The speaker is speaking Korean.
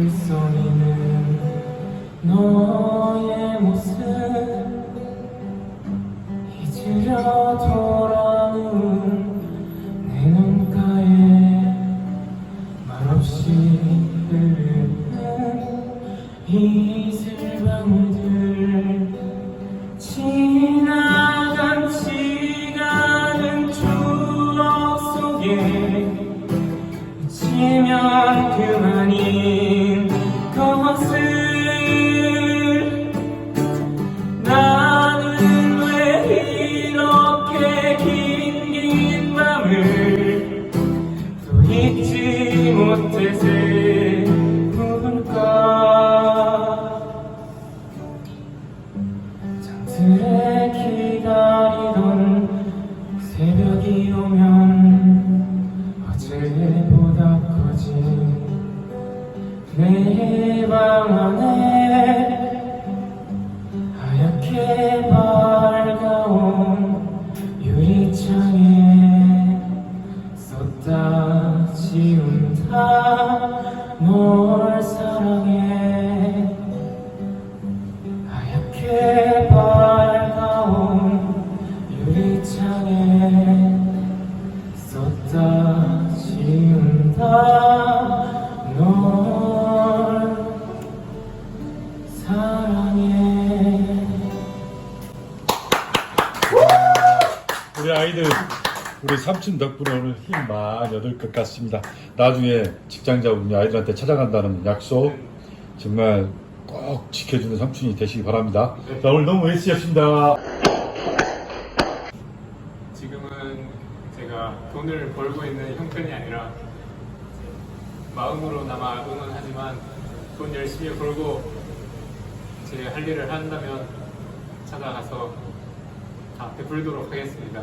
글썽이는 너의 모습 잊으려 돌아온 내 눈가에 말없이 흐르는 이슬방울들 지나간 시간은 추억 속에 지면 그만인 나는 왜 이렇게 긴 긴 밤을 또 잊지 못해 세울까? 잠들에 기다리던 새벽이 오면 어제보다 커진 내방 우리 아이들 우리 삼촌 덕분에 오늘 힘 많이 얻을 것 같습니다. 나중에 직장자 우리 아이들한테 찾아간다는 약속. 정말 꼭 지켜주는 삼촌이 되시기 바랍니다. 자 오늘 너무 애쓰셨습니다. 지금은 제가 돈을 벌고 있는 형편이 아니라 마음으로나마 응원하지만 돈 열심히 벌고 제 할 일을 한다면 찾아가서 다 베풀도록 하겠습니다.